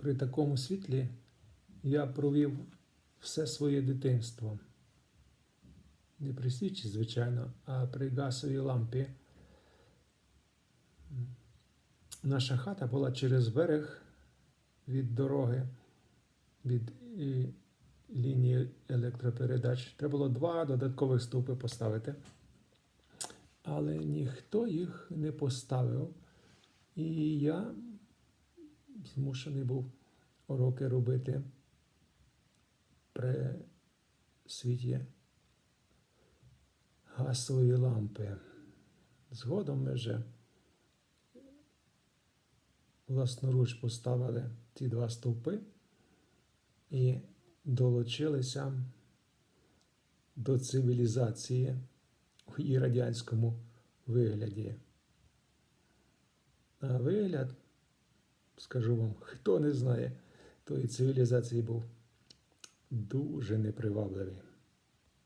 при такому світлі я провів все своє дитинство. Не при свічі, звичайно, а при газовій лампі. Наша хата була через берег від дороги, від лінії електропередач. Треба було два додаткових стовпи поставити. Але ніхто їх не поставив. І я змушений був уроки робити при світі газової лампи. Згодом ми вже власноруч поставили ті два стовпи і долучилися до цивілізації у її радянському вигляді. А вигляд, скажу вам, хто не знає, тої цивілізації був дуже непривабливий.